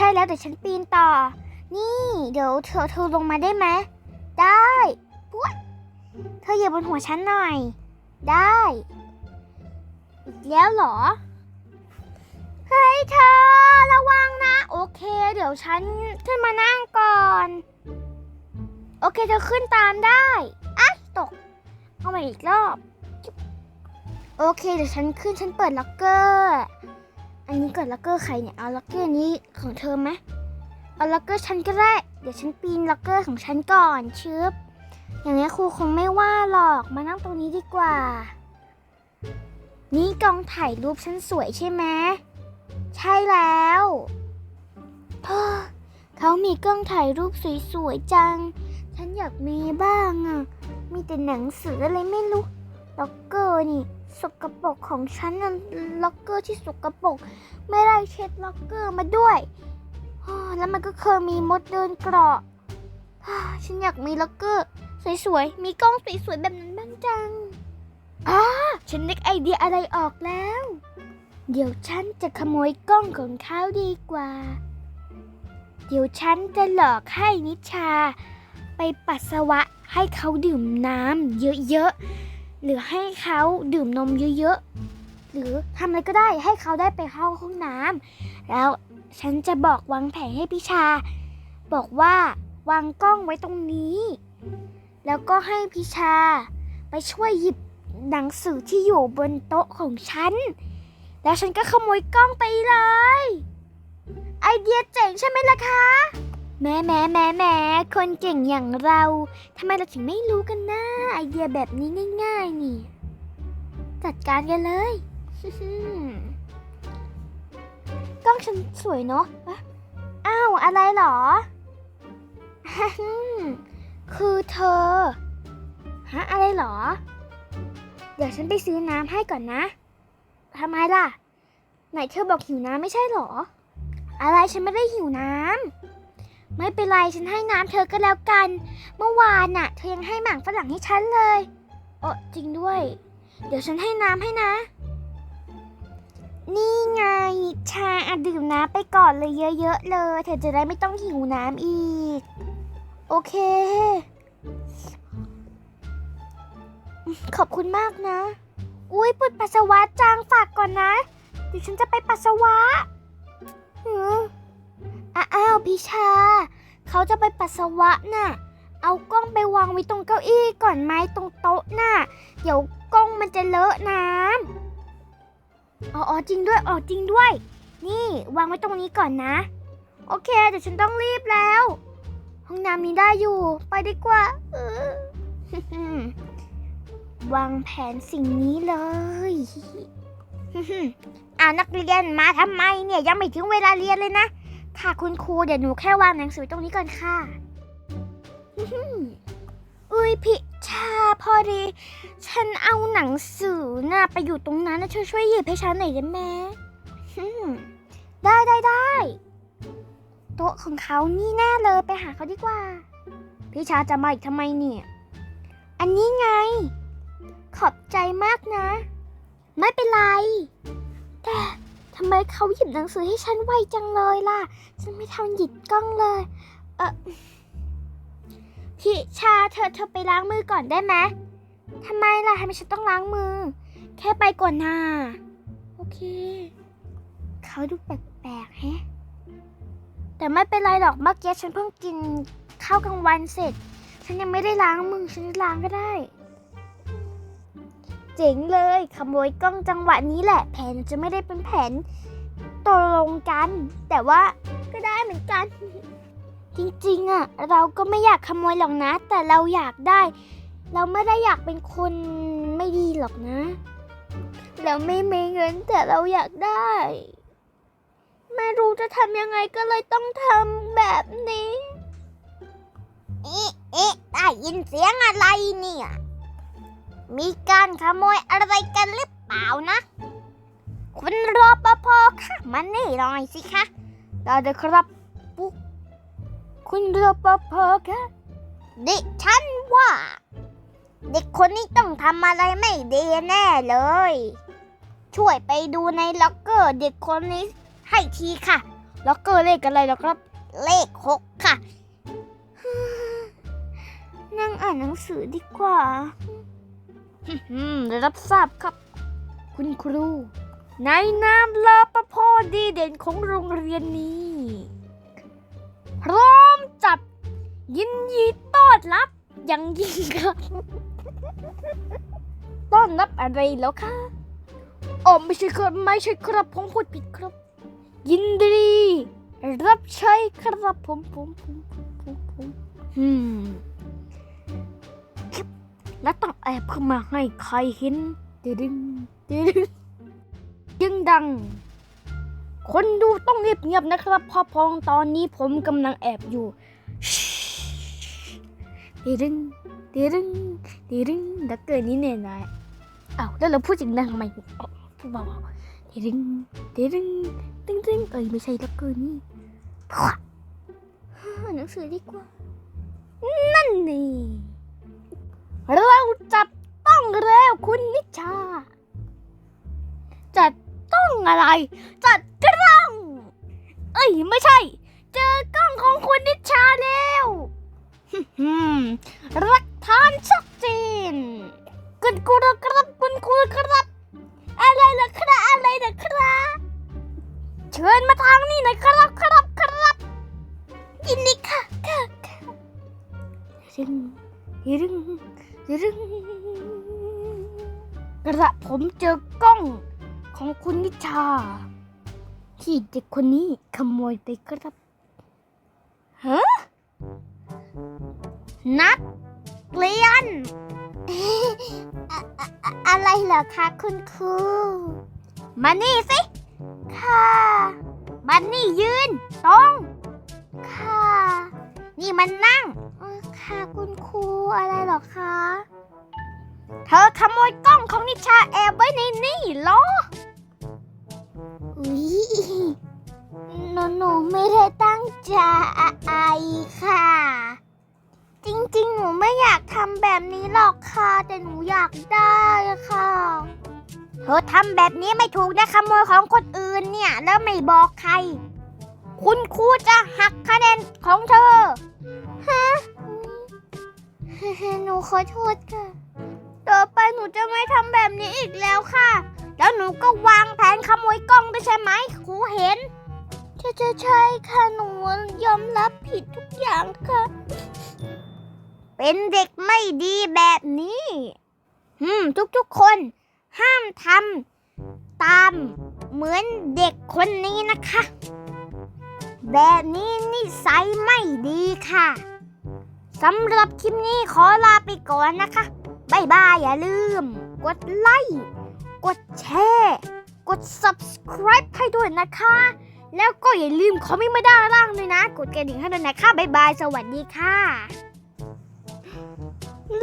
ช่แล้วเดี๋ยวฉันปีนต่อ นี่ เดี๋ยวเธอเธอลงมาได้ไหม ได้ปุ๊ยเธอเหยียบบนหัวฉันหน่อย ได้ อีกแล้วเหรอ เฮ้ยเธอระวังนะ โอเค เดี๋ยวฉันขึ้นมานั่งก่อน โอเคเธอขึ้นตามได้อะตก เอาใหม่อีกรอบ โอเค เดี๋ยวฉันขึ้นฉันเปิดล็อกเกอร์ อันนี้ก่อนล็อกเกอร์ใครเนี่ย เอาล็อกเกอร์นี้ของเธอไหมเอาล็อกเกอร์ฉันก็ได้ เดี๋ยวฉันปีนล็อกเกอร์ของฉันก่อนชึบอย่างนี้ครูคงไม่ว่าหรอก มานั่งตรงนี้ดีกว่า นี่กองถ่ายรูปฉันสวยใช่ไหม ใช่แล้วเฮ้อเขามีกล้องถ่ายรูปสวยๆจัง ฉันอยากมีบ้างอะ มีแต่หนังสืออะไรไม่รู้ ล็อกเกอร์นี่ สกปรกของฉันนั่นล็อกเกอร์ที่สกปรกไม่ได้เช็ดล็อกเกอร์มาด้วย แล้วมันก็เคยมีมดเดินเกราะอ้าฉันอยากมีล็อกเกอร์สวยๆ มีกล้องสวยๆแบบนั้นบ้างจังอ้าฉันนึกไอเดียอะไรออกแล้ว เดี๋ยวฉันจะขโมยกล้องของเขาดีกว่า เดี๋ยวฉันจะหลอกให้นิชา ไปปัสสาวะให้เขาดื่มน้ำเยอะๆ หรือให้เขาดื่มนมเยอะๆ หรือทำอะไรก็ได้ให้เขาได้ไปเข้าห้องน้ำแล้วฉันจะบอกวางแผนให้พิชา บอกว่าวางกล้องไว้ตรงนี้ แล้วก็ให้พิชา ไปช่วยหยิบหนังสือที่อยู่บนโต๊ะของฉัน แล้วฉันก็ขโมยกล้องไปเลย ไอเดียเจ๋งใช่ไหมล่ะคะ แม่แม่แม่แม่คนเก่งอย่างเราทำไมเราถึงไม่รู้กันนะไอเดียแบบนี้ง่ายๆนี่ จัดการกันเลยกล้องฉันสวยเนาะอะอ้าว อะไรเหรอ คือเธอ ฮะ อะไรเหรอ เดี๋ยวฉันไปซื้อน้ำให้ก่อนนะทำไมล่ะ ไหนเธอบอกหิวน้ำไม่ใช่เหรอ อะไรฉันไม่ได้หิวน้ำ ไม่เป็นไรฉันให้น้ำเธอก็แล้วกัน เมื่อวานน่ะ เธอยังให้หมากฝรั่งให้ฉันเลยเออจริงด้วย เดี๋ยวฉันให้น้ำให้นะ นี่ไงชาอะดื่มน้ำไปก่อนเลยเยอะๆเลย เธอจะได้ไม่ต้องหิวน้ำอีก โอเค ขอบคุณมากนะ อุ้ยปวดปัสสาวะจังฝากก่อนนะ เดี๋ยวฉันจะไปปัสสาวะเออ อ้าวพี่ชา เขาจะไปปัสสาวะน่ะ เอากล้องไปวางไว้ตรงเก้าอี้ก่อนไหมตรงโต๊ะน่ะ เดี๋ยวกล้องมันจะเลอะน้ำอ๋ออจริงด้วยอ๋อจริงด้วย นี่วางไว้ตรงนี้ก่อนนะ โอเคเดี๋ยวฉันต้องรีบแล้ว ห้องน้ำนี้ได้อยู่ ไปดีกว่า วางแผนสิ่งนี้เลยอ่านักเรียนมาทำไมเนี่ยยังไม่ถึงเวลาเรียนเลยนะ ค่ะคุณครูเดี๋ยวหนูแค่วางหนังสือตรงนี้ก่อนค่ะ อุ้ยพิชาพอดี ฉันเอาหนังสือน่ะไปอยู่ตรงนั้นนะช่วยช่วยหยิบให้ฉันหน่อยได้ไหมได้ได้ได้โต๊ะของเขานี่แน่เลยไปหาเขาดีกว่า พี่ชาจะมาอีกทำไมเนี่ย อันนี้ไง ขอบใจมากนะ ไม่เป็นไร แต่ำไมเขาหยิบหนังสือให้ฉันไวจังเลยล่ะ ฉันไม่ทันหยิบกล้องเลย เออพี่ชาเธอเธอไปล้างมือก่อนได้ไหมทำไมล่ะทำไมฉันต้องล้างมือ แค่ไปก่อนนาโอเค เขาดูแปลกๆแฮะแต่ไม่เป็นไรหรอกเมื่อกี้ฉันเพิ่งกินข้าวกลางวันเสร็จ ฉันยังไม่ได้ล้างมือฉันล้างก็ได้ เจ๋งเลยขโมยกล้องจังหวะนี้แหละ แผนจะไม่ได้เป็นแผนตกลงกัน แต่ว่าก็ได้เหมือนกัน จริงๆอะเราก็ไม่อยากขโมยหรอกนะ แต่เราอยากได้ เราไม่ได้อยากเป็นคนไม่ดีหรอกนะ เราไม่มีเงินแต่เราอยากได้ ไม่รู้จะทำยังไงก็เลยต้องทำแบบนี้ เอ๊ะเอ๊ะได้ยินเสียงอะไรเนี่ย มีการขโมยอะไรกันหรือเปล่านะ คุณรอปภค่ะมานี่หน่อยสิคะได้เลยครับปุ๊คุณรอปภค่ะดิฉันว่า เด็กคนนี้ต้องทำอะไรไม่ดีแน่เลย ช่วยไปดูในล็อกเกอร์เด็กคนนี้ให้ทีค่ะ ล็อกเกอร์เลขอะไรแล้วครับ เลขหกค่ะ นั่งอ่านหนังสือดีกว่า อืมได้รับทราบครับ คุณครู ในนามลาปภดีเด่นของโรงเรียนนี้ พร้อมจัดยินดีต้อนรับอย่างยิ่งครับ ต้อนรับอะไรแล้วคะอ๋อไม่ใช่ครับไม่ใช่ครับผมพูดผิดครับ ยินดี รับใช้ครับผมผมผมผมผมผมอืม แล้วต้องแอบเข้ามาให้ใครเห็นดึงดึงดึงดัง คนดูต้องเงียบๆนะครับพราะพองตอนนี้ผมกำลังแอบอยู่ดึงดึงดึงดักเกินนี้เนี่ยนายอ้าวแล้วเราพูดจริงดังทำไมพูดเบาๆดึงดึงดึงดึงเอ้ยไม่ใช่ดักเกินนี่หนังสือดีกว่า นั่นนี่ เราจับต้องแล้วคุณนิชา จัดต้องอะไร จัดกล้อง เอ้ยไม่ใช่ เจอกล้องของคุณนิชาแล้วรักฐานชัดเจนคุณครูครับคุณครูครับ อะไรล่ะครับอะไรล่ะครับเชิญมาทางนี้หน่อยครับครับครับยินดีค่ะค่ะค่ะรึงรึง รึงกระผมเจอกล้องของคุณนิชา ที่เด็กคนนี้ขโมยไปครับฮะนักเรียน อะไรเหรอคะคุณครู มานี่สิ ค่ะมานี่ยืนตรง ค่ะ นี่มันนั่ง ค่ะคุณครู อะไรเหรอคะ เธอขโมยกล้องของนิชาแอบไว้ในนี่เหรออุ๊ยหนูหนูไม่ได้ตั้งใจค่ะ จริงๆ หนูไม่อยากทำแบบนี้หรอกค่ะ แต่หนูอยากได้อะค่ะ เธอทำแบบนี้ไม่ถูกนะขโมยของคนอื่นเนี่ย แล้วไม่บอกใคร คุณครูจะหักคะแนนของเธอ ฮะ หนูขอโทษค่ะ ต่อไปหนูจะไม่ทำแบบนี้อีกแล้วค่ะ แล้วหนูก็วางแผนขโมยกล้องด้วยใช่ไหมครูเห็นใช่ใช่ใช่ค่ะหนูยอมรับผิดทุกอย่างค่ะ เป็นเด็กไม่ดีแบบนี้อืมทุกๆคน ห้ามทำตามเหมือนเด็กคนนี้นะคะ แบบนี้นิสัยไม่ดีค่ะ สำหรับคลิปนี้ขอลาไปก่อนนะคะบายบายอย่าลืม กดไลค์กดแชร์กด subscribe ให้ด้วยนะคะ แล้วก็อย่าลืมคอมเมนต์มาด้านล่างด้วยนะ กดกระดิ่งให้ด้วยนะคะบายบาย สวัสดีค่ะ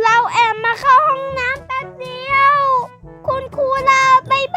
เราแอบมาเข้าห้องน้ำแป๊บเดียว คุณครูลาบายบาย